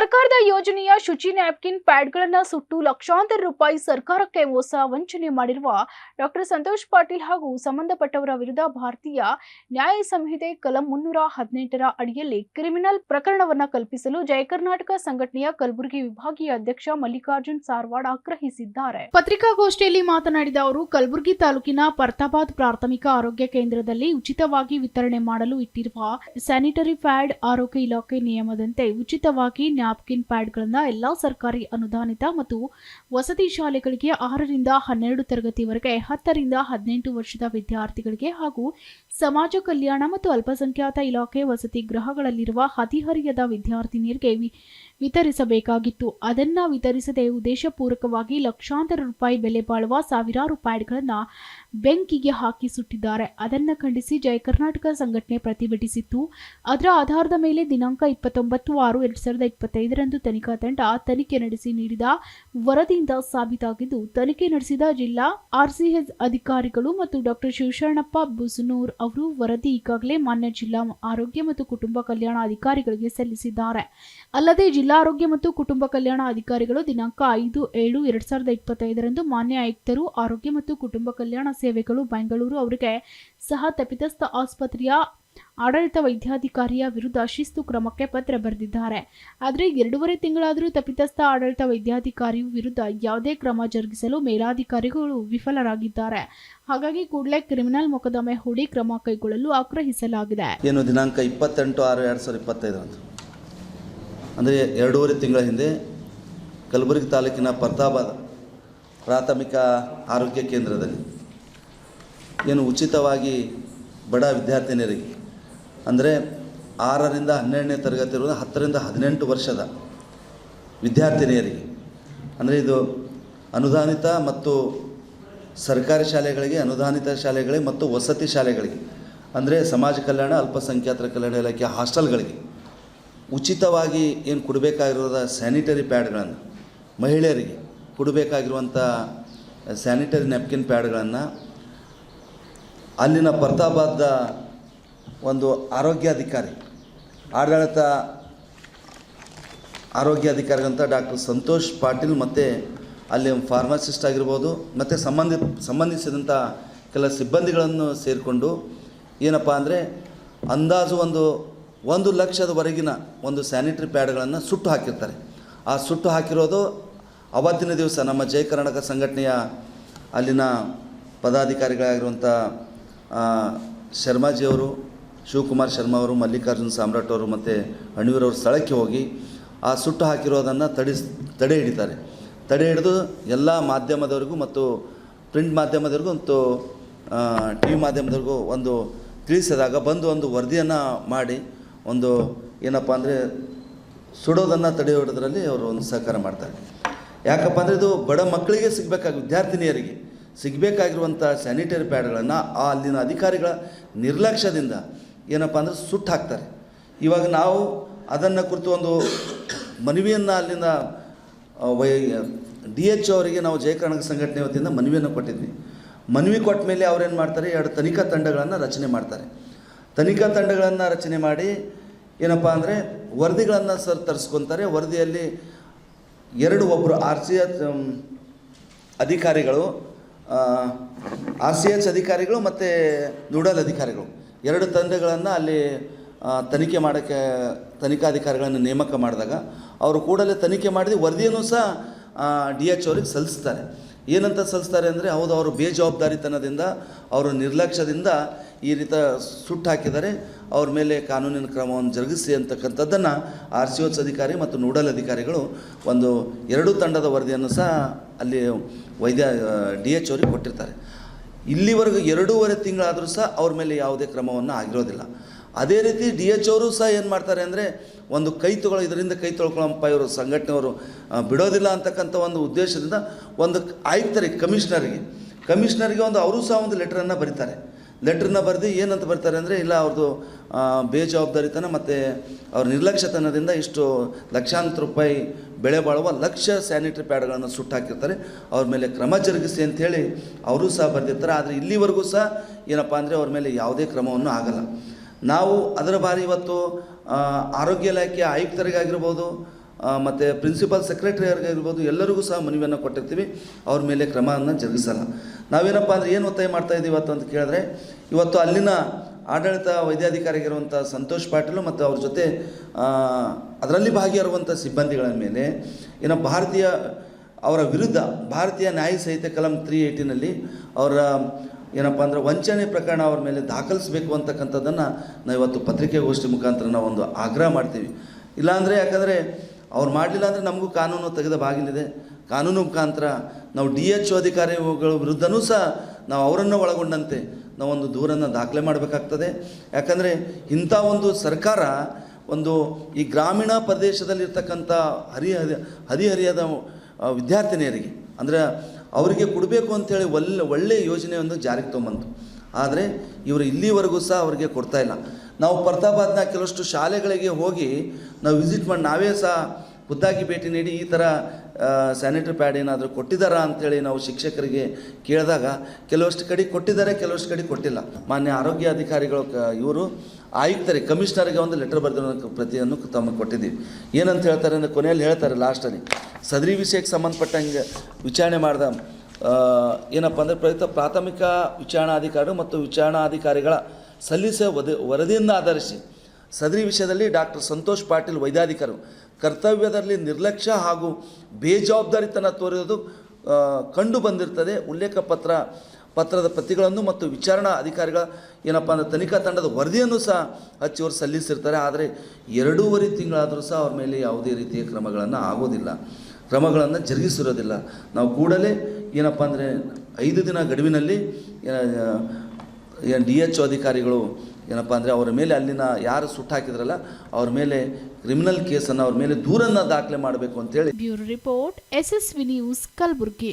ಸರ್ಕಾರದ ಯೋಜನೆಯ ಶುಚಿ ನ್ಯಾಪ್ಕಿನ್ ಪ್ಯಾಡ್ಗಳನ್ನ ಸುಟ್ಟು ಲಕ್ಷಾಂತರ ರೂಪಾಯಿ ಸರ್ಕಾರಕ್ಕೆ ಮೋಸ ವಂಚನೆ ಮಾಡಿರುವ ಡಾಕ್ಟರ್ ಸಂತೋಷ್ ಪಾಟೀಲ್ ಹಾಗೂ ಸಂಬಂಧಪಟ್ಟವರ ವಿರುದ್ಧ ಭಾರತೀಯ ನ್ಯಾಯ ಸಂಹಿತೆ ಕಲಂ ಮುನ್ನೂರ ಹದಿನೆಂಟರ ಅಡಿಯಲ್ಲಿ ಕ್ರಿಮಿನಲ್ ಪ್ರಕರಣವನ್ನ ಕಲ್ಪಿಸಲು ಜಯ ಕರ್ನಾಟಕ ಸಂಘಟನೆಯ ಕಲಬುರಗಿ ವಿಭಾಗೀಯ ಅಧ್ಯಕ್ಷ ಮಲ್ಲಿಕಾರ್ಜುನ್ ಸಾರ್ವಾಡ್ ಆಗ್ರಹಿಸಿದ್ದಾರೆ. ಪತ್ರಿಕಾಗೋಷ್ಠಿಯಲ್ಲಿ ಮಾತನಾಡಿದ ಅವರು, ಕಲಬುರಗಿ ತಾಲೂಕಿನ ಪರ್ತಾಬಾದ್ ಪ್ರಾಥಮಿಕ ಆರೋಗ್ಯ ಕೇಂದ್ರದಲ್ಲಿ ಉಚಿತವಾಗಿ ವಿತರಣೆ ಮಾಡಲು ಇಟ್ಟಿರುವ ಸ್ಯಾನಿಟರಿ ಪ್ಯಾಡ್ ಆರೋಗ್ಯ ಇಲಾಖೆ ನಿಯಮದಂತೆ ಉಚಿತವಾಗಿ ನ್ಯಾಪ್ಕಿನ್ ಪ್ಯಾಡ್ಗಳನ್ನ ಎಲ್ಲಾ ಸರ್ಕಾರಿ ಅನುದಾನಿತ ಮತ್ತು ವಸತಿ ಶಾಲೆಗಳಿಗೆ ಆರರಿಂದ ಹನ್ನೆರಡು ತರಗತಿವರೆಗೆ, ಹತ್ತರಿಂದ ಹದಿನೆಂಟು ವರ್ಷದ ವಿದ್ಯಾರ್ಥಿಗಳಿಗೆ ಹಾಗೂ ಸಮಾಜ ಕಲ್ಯಾಣ ಮತ್ತು ಅಲ್ಪಸಂಖ್ಯಾತ ಇಲಾಖೆ ವಸತಿ ಗೃಹಗಳಲ್ಲಿರುವ ಹದಿಹರಿಯದ ವಿದ್ಯಾರ್ಥಿನಿಯರಿಗೆ ವಿತರಿಸಬೇಕಾಗಿತ್ತು. ಅದನ್ನ ವಿತರಿಸದೆ ಉದ್ದೇಶಪೂರ್ವಕವಾಗಿ ಲಕ್ಷಾಂತರ ರೂಪಾಯಿ ಬೆಲೆ ಬಾಳುವ ಸಾವಿರಾರು ಪ್ಯಾಡ್ಗಳನ್ನ ಬೆಂಕಿಗೆ ಹಾಕಿ ಸುಟ್ಟಿದ್ದಾರೆ ಅದನ್ನ ಖಂಡಿಸಿ ಜಯ ಕರ್ನಾಟಕ ಸಂಘಟನೆ ಪ್ರತಿಭಟಿಸಿತ್ತು. ಅದರ ಆಧಾರದ ಮೇಲೆ ದಿನಾಂಕ ಇಪ್ಪತ್ತೊಂಬತ್ತು ಆರು ಎರಡ್ ಸಾವಿರದ ಇಪ್ಪತ್ತೈದರಂದು ತನಿಖಾ ತಂಡ ತನಿಖೆ ನಡೆಸಿ ನೀಡಿದ ವರದಿಯಿಂದ ಸಾಬೀತಾಗಿದ್ದು, ತನಿಖೆ ನಡೆಸಿದ ಜಿಲ್ಲಾ ಆರ್ಸಿಎಸ್ ಅಧಿಕಾರಿಗಳು ಮತ್ತು ಡಾಕ್ಟರ್ ಶಿವಶರಣಪ್ಪ ಬುಸನೂರ್ ಅವರು ವರದಿ ಈಗಾಗಲೇ ಮಾನ್ಯ ಜಿಲ್ಲಾ ಆರೋಗ್ಯ ಮತ್ತು ಕುಟುಂಬ ಕಲ್ಯಾಣ ಅಧಿಕಾರಿಗಳಿಗೆ ಸಲ್ಲಿಸಿದ್ದಾರೆ. ಅಲ್ಲದೆ, ಜಿಲ್ಲಾ ಆರೋಗ್ಯ ಮತ್ತು ಕುಟುಂಬ ಕಲ್ಯಾಣ ಅಧಿಕಾರಿಗಳು ದಿನಾಂಕ ಐದು ಏಳು ಎರಡ್ ಸಾವಿರದ ಇಪ್ಪತ್ತೈದರಂದು ಮಾನ್ಯ ಆಯುಕ್ತರು, ಆರೋಗ್ಯ ಮತ್ತು ಕುಟುಂಬ ಕಲ್ಯಾಣ ಸೇವೆಗಳು ಬೆಂಗಳೂರು ಅವರಿಗೆ ಸಹ ತಪ್ಪಿತಸ್ಥ ಆಸ್ಪತ್ರೆಯ ಆಡಳಿತ ವೈದ್ಯಾಧಿಕಾರಿಯ ವಿರುದ್ಧ ಶಿಸ್ತು ಕ್ರಮಕ್ಕೆ ಪತ್ರ ಬರೆದಿದ್ದಾರೆ. ಆದರೆ ಎರಡೂವರೆ ತಿಂಗಳಾದರೂ ತಪ್ಪಿತಸ್ಥ ಆಡಳಿತ ವೈದ್ಯಾಧಿಕಾರಿಯು ವಿರುದ್ಧ ಯಾವುದೇ ಕ್ರಮ ಜರುಗಿಸಲು ಮೇಲಾಧಿಕಾರಿಗಳು ವಿಫಲರಾಗಿದ್ದಾರೆ. ಹಾಗಾಗಿ ಕೂಡಲೇ ಕ್ರಿಮಿನಲ್ ಮೊಕದ್ದಮೆ ಹೂಡಿ ಕ್ರಮ ಕೈಗೊಳ್ಳಲು ಆಗ್ರಹಿಸಲಾಗಿದೆ. ಏನು ದಿನಾಂಕ ಇಪ್ಪತ್ತೆಂಟು ಆರು ಎರಡು ಸಾವಿರದ ಇಪ್ಪತ್ತೈದರಂದು ಅಂದರೆ ಎರಡೂವರೆ ತಿಂಗಳ ಹಿಂದೆ ಕಲಬುರಗಿ ತಾಲೂಕಿನ ಪರ್ತಾಬಾದ್ ಪ್ರಾಥಮಿಕ ಆರೋಗ್ಯ ಕೇಂದ್ರದಲ್ಲಿ ಏನು ಉಚಿತವಾಗಿ ಬಡ ವಿದ್ಯಾರ್ಥಿನಿಯರಿಗೆ ಅಂದರೆ ಆರರಿಂದ ಹನ್ನೆರಡನೇ ತರಗತಿ ಇರುವ ಹತ್ತರಿಂದ ಹದಿನೆಂಟು ವರ್ಷದ ವಿದ್ಯಾರ್ಥಿನಿಯರಿಗೆ. ಅಂದರೆ ಇದು ಅನುದಾನಿತ ಮತ್ತು ಸರ್ಕಾರಿ ಶಾಲೆಗಳಿಗೆ, ಅನುದಾನಿತ ಶಾಲೆಗಳಿಗೆ ಮತ್ತು ವಸತಿ ಶಾಲೆಗಳಿಗೆ, ಅಂದರೆ ಸಮಾಜ ಕಲ್ಯಾಣ, ಅಲ್ಪಸಂಖ್ಯಾತರ ಕಲ್ಯಾಣ ಇಲಾಖೆ ಹಾಸ್ಟೆಲ್ಗಳಿಗೆ ಉಚಿತವಾಗಿ ಏನು ಕೊಡಬೇಕಾಗಿರೋದ ಸ್ಯಾನಿಟರಿ ಪ್ಯಾಡ್ಗಳನ್ನು ಮಹಿಳೆಯರಿಗೆ ಕೊಡಬೇಕಾಗಿರುವಂಥ ಸ್ಯಾನಿಟರಿ ನ್ಯಾಪ್ಕಿನ್ ಪ್ಯಾಡ್ಗಳನ್ನು ಅಲ್ಲಿನ ಪರ್ತಾಬಾದ ಒಂದು ಆರೋಗ್ಯಾಧಿಕಾರಿ, ಆಡಳಿತ ಆರೋಗ್ಯಾಧಿಕಾರಿಗಂತ ಡಾಕ್ಟರ್ ಸಂತೋಷ್ ಪಾಟೀಲ್, ಮತ್ತು ಅಲ್ಲಿ ಫಾರ್ಮಸಿಸ್ಟ್ ಆಗಿರ್ಬೋದು, ಮತ್ತು ಸಂಬಂಧಿ ಸಂಬಂಧಿಸಿದಂಥ ಕೆಲ ಸಿಬ್ಬಂದಿಗಳನ್ನು ಸೇರಿಕೊಂಡು ಏನಪ್ಪ ಅಂದರೆ ಅಂದಾಜು ಒಂದು ಒಂದು ಲಕ್ಷದವರೆಗಿನ ಒಂದು ಸ್ಯಾನಿಟರಿ ಪ್ಯಾಡ್ಗಳನ್ನು ಸುಟ್ಟು ಹಾಕಿರ್ತಾರೆ. ಆ ಸುಟ್ಟು ಹಾಕಿರೋದು ಅವತ್ತಿನ ದಿವಸ ನಮ್ಮ ಜಯ ಕರ್ನಾಟಕ ಸಂಘಟನೆಯ ಅಲ್ಲಿನ ಪದಾಧಿಕಾರಿಗಳಾಗಿರುವಂಥ ಶರ್ಮಾಜಿಯವರು ಶಿವಕುಮಾರ್ ಶರ್ಮಾ ಅವರು, ಮಲ್ಲಿಕಾರ್ಜುನ್ ಸಾಮ್ರಾಟ್ ಅವರು ಮತ್ತು ಅಣಿವರವರು ಸ್ಥಳಕ್ಕೆ ಹೋಗಿ ಆ ಸುಟ್ಟು ಹಾಕಿರೋದನ್ನು ತಡಿಸ್ ತಡೆ ಹಿಡಿತಾರೆ. ತಡೆ ಹಿಡಿದು ಎಲ್ಲ ಮಾಧ್ಯಮದವರಿಗೂ ಮತ್ತು ಪ್ರಿಂಟ್ ಮಾಧ್ಯಮದವರಿಗೂ ಮತ್ತು ಟಿ ವಿ ಮಾಧ್ಯಮದವ್ರಿಗೂ ಒಂದು ತಿಳಿಸಿದಾಗ ಬಂದು ಒಂದು ವರದಿಯನ್ನು ಮಾಡಿ ಒಂದು ಏನಪ್ಪ ಅಂದರೆ ಸುಡೋದನ್ನು ತಡೆ ಹಿಡಿದ್ರಲ್ಲಿ ಅವರು ಒಂದು ಸಹಕಾರ ಮಾಡ್ತಾರೆ. ಯಾಕಪ್ಪ ಅಂದರೆ ಇದು ಬಡ ಮಕ್ಕಳಿಗೆ ಸಿಗಬೇಕಾಗಿ, ವಿದ್ಯಾರ್ಥಿನಿಯರಿಗೆ ಸಿಗಬೇಕಾಗಿರುವಂಥ ಸ್ಯಾನಿಟರಿ ಪ್ಯಾಡ್ಗಳನ್ನು ಆ ಅಲ್ಲಿನ ಅಧಿಕಾರಿಗಳ ನಿರ್ಲಕ್ಷ್ಯದಿಂದ ಏನಪ್ಪ ಅಂದರೆ ಸುಟ್ಟು ಹಾಕ್ತಾರೆ. ಇವಾಗ ನಾವು ಅದನ್ನು ಕುರಿತು ಒಂದು ಮನವಿಯನ್ನು ಅಲ್ಲಿಂದ ವೈ, ಡಿ ಎಚ್ ಅವರಿಗೆ ನಾವು ಜಯಕರ್ಣಕ ಸಂಘಟನೆ ವತಿಯಿಂದ ಮನವಿಯನ್ನು ಕೊಟ್ಟಿದ್ವಿ. ಮನವಿ ಕೊಟ್ಟ ಮೇಲೆ ಅವ್ರೇನು ಮಾಡ್ತಾರೆ, ಎರಡು ತನಿಖಾ ತಂಡಗಳನ್ನು ರಚನೆ ಮಾಡ್ತಾರೆ. ತನಿಖಾ ತಂಡಗಳನ್ನು ರಚನೆ ಮಾಡಿ ಏನಪ್ಪ ಅಂದರೆ ವರದಿಗಳನ್ನು ಸರ್ ತರಿಸ್ಕೊತಾರೆ. ವರದಿಯಲ್ಲಿ ಎರಡು ಒಬ್ಬರು ಆರ್ ಸಿ ಎಚ್ ಅಧಿಕಾರಿಗಳು ಆರ್ ಸಿ ಎಚ್ ಅಧಿಕಾರಿಗಳು ಮತ್ತು ನೂಡಲ್ ಅಧಿಕಾರಿಗಳು. ಎರಡು ತಂಡಗಳನ್ನು ಅಲ್ಲಿ ತನಿಖೆ ಮಾಡೋಕ್ಕೆ, ತನಿಖಾಧಿಕಾರಿಗಳನ್ನು ನೇಮಕ ಮಾಡಿದಾಗ ಅವರು ಕೂಡಲೇ ತನಿಖೆ ಮಾಡಿದ ವರದಿಯನ್ನು ಸಹ ಡಿ ಎಚ್ ಅವ್ರಿಗೆ ಸಲ್ಲಿಸ್ತಾರೆ. ಏನಂತ ಸಲ್ಲಿಸ್ತಾರೆ ಅಂದರೆ ಹೌದು, ಅವರು ಬೇಜವಾಬ್ದಾರಿತನದಿಂದ, ಅವರ ನಿರ್ಲಕ್ಷ್ಯದಿಂದ ಈ ರೀತಿ ಸುಟ್ಟು ಹಾಕಿದ್ದಾರೆ. ಅವ್ರ ಮೇಲೆ ಕಾನೂನಿನ ಕ್ರಮವನ್ನು ಜರುಗಿಸಿ ಅಂತಕ್ಕಂಥದ್ದನ್ನು ಆರ್ ಸಿ ಓಸ್ ಅಧಿಕಾರಿ ಮತ್ತು ನೋಡಲ್ ಅಧಿಕಾರಿಗಳು ಒಂದು ಎರಡು ತಂಡದ ವರದಿಯನ್ನು ಸಹ ಅಲ್ಲಿ ವೈದ್ಯ ಡಿ ಎಚ್ ಅವ್ರಿಗೆ ಕೊಟ್ಟಿರ್ತಾರೆ. ಇಲ್ಲಿವರೆಗೂ ಎರಡೂವರೆ ತಿಂಗಳಾದರೂ ಸಹ ಅವ್ರ ಮೇಲೆ ಯಾವುದೇ ಕ್ರಮವನ್ನು ಆಗಿರೋದಿಲ್ಲ. ಅದೇ ರೀತಿ ಡಿ ಎಚ್ ಅವರು ಸಹ ಏನು ಮಾಡ್ತಾರೆ ಅಂದರೆ ಒಂದು ಕೈ ತೊಗೊಳ್ಳೋ ಇದರಿಂದ ಕೈ ತೊಳ್ಕೊಳ್ಳೋಪ್ಪ ಇವರು ಸಂಘಟನೆಯವರು ಬಿಡೋದಿಲ್ಲ ಅಂತಕ್ಕಂಥ ಒಂದು ಉದ್ದೇಶದಿಂದ ಒಂದು ಆಯುಕ್ತರಿಗೆ, ಕಮಿಷನರಿಗೆ ಕಮಿಷನರಿಗೆ ಒಂದು ಅವರು ಸಹ ಒಂದು ಲೆಟ್ರನ್ನು ಬರೀತಾರೆ. ಲೆಟ್ರನ್ನ ಬರೆದು ಏನಂತ ಬರ್ತಾರೆ ಅಂದರೆ, ಇಲ್ಲ ಅವ್ರದ್ದು ಬೇಜವಾಬ್ದಾರಿತನ ಮತ್ತು ಅವ್ರ ನಿರ್ಲಕ್ಷ್ಯತನದಿಂದ ಇಷ್ಟು ಲಕ್ಷಾಂತರ ರೂಪಾಯಿ ಬೆಳೆ ಬಾಳುವ ಲಕ್ಷ ಸ್ಯಾನಿಟರಿ ಪ್ಯಾಡ್ಗಳನ್ನು ಸುಟ್ಟಾಕಿರ್ತಾರೆ ಅವ್ರ ಮೇಲೆ ಕ್ರಮ ಜರುಗಿಸಿ ಅಂಥೇಳಿ ಅವರು ಸಹ ಬರೆದಿರ್ತಾರೆ. ಆದರೆ ಇಲ್ಲಿವರೆಗೂ ಸಹ ಏನಪ್ಪ ಅಂದರೆ ಅವ್ರ ಮೇಲೆ ಯಾವುದೇ ಕ್ರಮವನ್ನು ಆಗಲ್ಲ. ನಾವು ಅದರ ಬಾರಿ ಇವತ್ತು ಆರೋಗ್ಯ ಇಲಾಖೆ ಆಯುಕ್ತರಿಗಾಗಿರ್ಬೋದು ಮತ್ತು ಪ್ರಿನ್ಸಿಪಾಲ್ ಅವ್ರಿಗಾಗಿರ್ಬೋದು ಎಲ್ಲರಿಗೂ ಸಹ ಮನವಿಯನ್ನು ಕೊಟ್ಟಿರ್ತೀವಿ. ಅವ್ರ ಮೇಲೆ ಕ್ರಮವನ್ನು ಜರುಗಿಸಲ್ಲ. ನಾವೇನಪ್ಪ ಅಂದರೆ ಏನು ಒತ್ತಾಯ ಮಾಡ್ತಾ ಇದ್ದೀವಿ ಇವತ್ತು ಅಂತ ಕೇಳಿದ್ರೆ, ಇವತ್ತು ಅಲ್ಲಿನ ಆಡಳಿತ ವೈದ್ಯಾಧಿಕಾರಿಗಿರುವಂಥ ಸಂತೋಷ್ ಪಾಟೀಲು ಮತ್ತು ಅವ್ರ ಜೊತೆ ಅದರಲ್ಲಿ ಭಾಗಿಯಾಗಿರುವಂಥ ಸಿಬ್ಬಂದಿಗಳ ಮೇಲೆ, ಏನೋ ಭಾರತೀಯ ಅವರ ವಿರುದ್ಧ, ಭಾರತೀಯ ನ್ಯಾಯ ಸಹಿತ ಕಲಂ ತ್ರೀ ಏಯ್ಟಿನಲ್ಲಿ ಅವರ, ಏನಪ್ಪ ಅಂದ್ರೆ ವಂಚನೆ ಪ್ರಕರಣ ಅವ್ರ ಮೇಲೆ ದಾಖಲಿಸಬೇಕು ಅಂತಕ್ಕಂಥದ್ದನ್ನು ನಾವು ಇವತ್ತು ಪತ್ರಿಕೆಗೋಷ್ಠಿ ಮುಖಾಂತರ ನಾವು ಒಂದು ಆಗ್ರಹ ಮಾಡ್ತೀವಿ. ಇಲ್ಲಾಂದರೆ ಯಾಕಂದರೆ ಅವ್ರು ಮಾಡಲಿಲ್ಲ ಅಂದರೆ ನಮಗೂ ಕಾನೂನು ತೆಗೆದ ಬಾಗಿಲಿದೆ. ಕಾನೂನು ಮುಖಾಂತರ ನಾವು ಡಿ ಎಚ್ ಒ ಅಧಿಕಾರಿಗಳ ವಿರುದ್ಧನೂ ಸಹ ನಾವು ಅವರನ್ನು ಒಳಗೊಂಡಂತೆ ನಾವೊಂದು ದೂರನ್ನು ದಾಖಲೆ ಮಾಡಬೇಕಾಗ್ತದೆ. ಯಾಕಂದರೆ ಇಂಥ ಒಂದು ಸರ್ಕಾರ ಒಂದು ಈ ಗ್ರಾಮೀಣ ಪ್ರದೇಶದಲ್ಲಿರ್ತಕ್ಕಂಥ ಹರಿಹರಿ ಹದಿಹರಿಯದ ಆ, ವಿದ್ಯಾರ್ಥಿನಿಯರಿಗೆ ಅಂದರೆ ಅವರಿಗೆ ಕೊಡಬೇಕು ಅಂಥೇಳಿ ಒಳ್ಳೆ ಒಳ್ಳೆಯ ಯೋಜನೆಯೊಂದು ಜಾರಿಗೆ ತೊಗೊಂಬಂತು. ಆದರೆ ಇವರು ಇಲ್ಲಿವರೆಗೂ ಸಹ ಅವರಿಗೆ ಕೊಡ್ತಾ ಇಲ್ಲ. ನಾವು ಪ್ರತಾಪಾದ್ನ ಕೆಲವಷ್ಟು ಶಾಲೆಗಳಿಗೆ ಹೋಗಿ ನಾವು ವಿಸಿಟ್ ಮಾಡಿ ನಾವೇ ಸಹ ಖುದ್ದಾಗಿ ಭೇಟಿ ನೀಡಿ ಈ ಥರ ಸ್ಯಾನಿಟರಿ ಪ್ಯಾಡ್ ಏನಾದರೂ ಕೊಟ್ಟಿದ್ದಾರಾ ಅಂಥೇಳಿ ನಾವು ಶಿಕ್ಷಕರಿಗೆ ಕೇಳಿದಾಗ ಕೆಲವಷ್ಟು ಕಡೆ ಕೊಟ್ಟಿದ್ದಾರೆ, ಕೆಲವಷ್ಟು ಕಡೆ ಕೊಟ್ಟಿಲ್ಲ. ಮಾನ್ಯ ಆರೋಗ್ಯ ಅಧಿಕಾರಿಗಳು ಕ, ಇವರು ಆಯುಕ್ತರಿಗೆ, ಕಮಿಷನರ್ಗೆ ಒಂದು ಲೆಟರ್ ಬರೆದಿರೋ ಪ್ರತಿಯನ್ನು ತಮಗೆ ಕೊಟ್ಟಿದ್ದೀವಿ. ಏನಂತ ಹೇಳ್ತಾರೆ ಅಂದರೆ ಕೊನೆಯಲ್ಲಿ ಹೇಳ್ತಾರೆ ಲಾಸ್ಟಲ್ಲಿ, ಸದರಿ ವಿಷಯಕ್ಕೆ ಸಂಬಂಧಪಟ್ಟಂಗೆ ವಿಚಾರಣೆ ಮಾಡಿದ ಏನಪ್ಪ ಅಂದರೆ ಪ್ರಯುಕ್ತ ಪ್ರಾಥಮಿಕ ವಿಚಾರಣಾಧಿಕಾರಿ ಮತ್ತು ವಿಚಾರಣಾಧಿಕಾರಿಗಳ ಸಲ್ಲಿಸಿದ ವದ, ವರದಿಯನ್ನು ಆಧರಿಸಿ, ಸದರಿ ವಿಷಯದಲ್ಲಿ ಡಾಕ್ಟರ್ ಸಂತೋಷ್ ಪಾಟೀಲ್ ವೈದ್ಯಾಧಿಕಾರಿ ಕರ್ತವ್ಯದಲ್ಲಿ ನಿರ್ಲಕ್ಷ್ಯ ಹಾಗೂ ಬೇಜವಾಬ್ದಾರಿತನ ತೋರಿರುವುದು ಆ, ಕಂಡು ಬಂದಿರ್ತದೆ. ಉಲ್ಲೇಖ ಪತ್ರ ಪತ್ರದ ಪ್ರತಿಗಳನ್ನು ಮತ್ತು ವಿಚಾರಣಾ ಅಧಿಕಾರಿಗಳ ಏನಪ್ಪ ಅಂದರೆ ತನಿಖಾ ತಂಡದ ವರದಿಯನ್ನು ಸಹ ಹಚ್ಚಿ ಅವರು ಸಲ್ಲಿಸಿರ್ತಾರೆ. ಆದರೆ ಎರಡೂವರೆ ತಿಂಗಳಾದರೂ ಸಹ ಅವ್ರ ಮೇಲೆ ಯಾವುದೇ ರೀತಿಯ ಕ್ರಮಗಳನ್ನು ಆಗೋದಿಲ್ಲ. ಕ್ರಮಗಳನ್ನು ಜರುಗಿಸಿರೋದಿಲ್ಲ. ನಾವು ಕೂಡಲೇ ಏನಪ್ಪ ಅಂದರೆ ಐದು ದಿನ ಗಡುವಿನಲ್ಲಿ ಡಿ ಎಚ್ ಅಧಿಕಾರಿಗಳು ಏನಪ್ಪ ಅಂದರೆ ಅವರ ಮೇಲೆ ಅಲ್ಲಿನ ಯಾರು ಸುಟ್ಟು ಹಾಕಿದ್ರಲ್ಲ, ಅವ್ರ ಮೇಲೆ ಕ್ರಿಮಿನಲ್ ಕೇಸನ್ನು ಅವ್ರ ಮೇಲೆ ದೂರನ್ನು ದಾಖಲೆ ಮಾಡಬೇಕು ಅಂತೇಳಿ bureau report, SSV news, Kalaburagi.